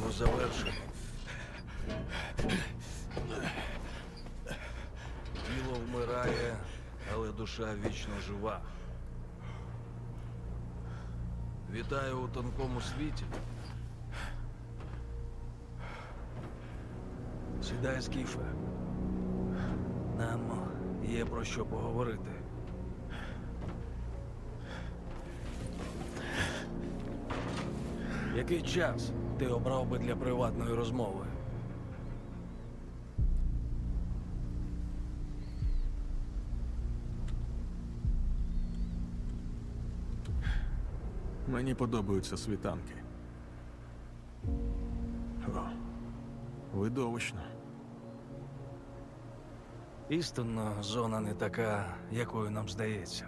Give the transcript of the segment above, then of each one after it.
битву завершено. Тіло вмирає, але душа вічно жива. Вітаю у тонкому світі. Сідай, Скіфе. Нам є про що поговорити. Який час ти обрав би для приватної розмови? Мені подобаються світанки. О, видовищно. Істинно, зона не така, якою нам здається.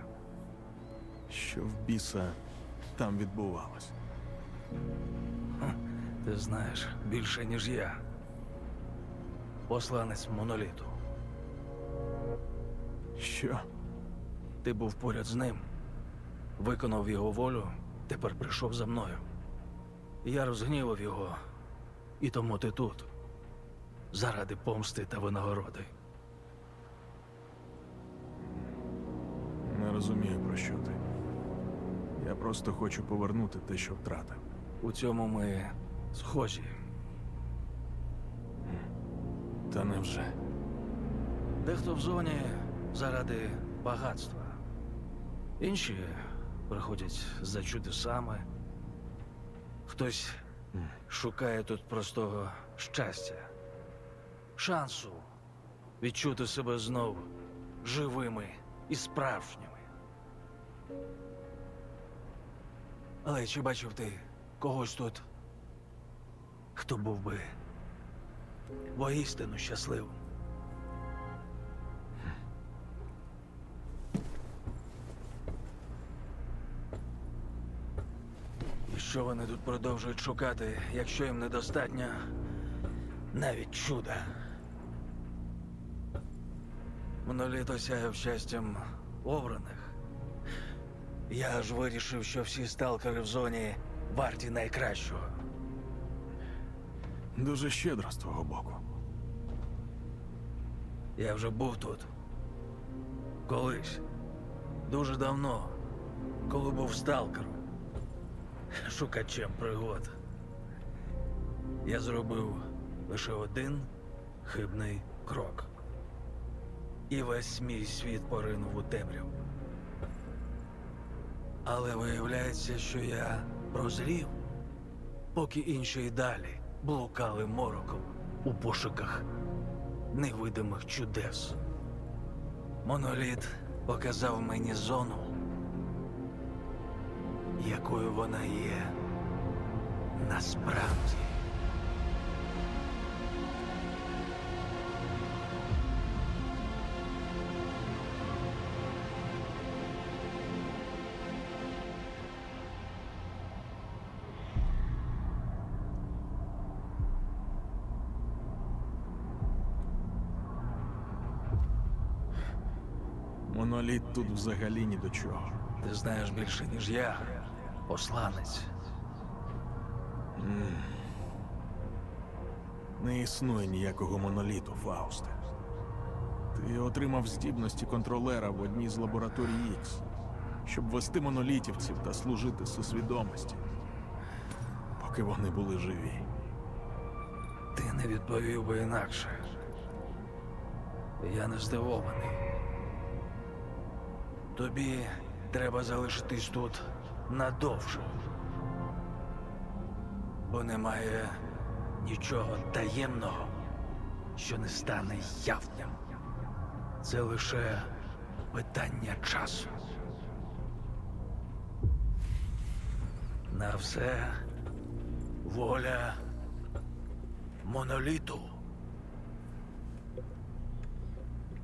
Що в біса там відбувалось? Ти знаєш більше, ніж я. Посланець моноліту. Що? Ти був поряд з ним, виконав його волю, тепер прийшов за мною. Я розгнівав його, і тому ти тут. Заради помсти та винагороди. Не розумію, про що ти. Я просто хочу повернути те, що втратив. У цьому ми схожі. Та невже? Дехто в зоні заради багатства. Інші приходять за чудесами. Хтось шукає тут простого щастя, шансу відчути себе знов живими і справжніми. Але чи бачив ти когось тут, хто був би воістину щасливим? І що вони тут продовжують шукати, якщо їм недостатньо навіть чуда? Моноліт осяяв щастям обраних. Я ж вирішив, що всі сталкери в зоні варті найкращого. Дуже щедро з твого боку. Я вже був тут. Колись. Дуже давно, коли був сталкером. Шукачем пригод. Я зробив лише один хибний крок. І весь мій світ поринув у темряву. Але виявляється, що я прозрів, поки інші й далі блукали мороком у пошуках невидимих чудес. Моноліт показав мені зону, якою вона є насправді. Моноліт тут взагалі ні до чого. Ти знаєш більше, ніж я, посланець. Не існує ніякого моноліту, Фаусте. Ти отримав здібності контролера в одній з лабораторій Ікс, щоб вести монолітівців та служити сусвідомості, поки вони були живі. Ти не відповів би інакше. Я не здивований. Тобі треба залишитись тут надовше. Бо немає нічого таємного, що не стане явним. Це лише питання часу. На все воля моноліту.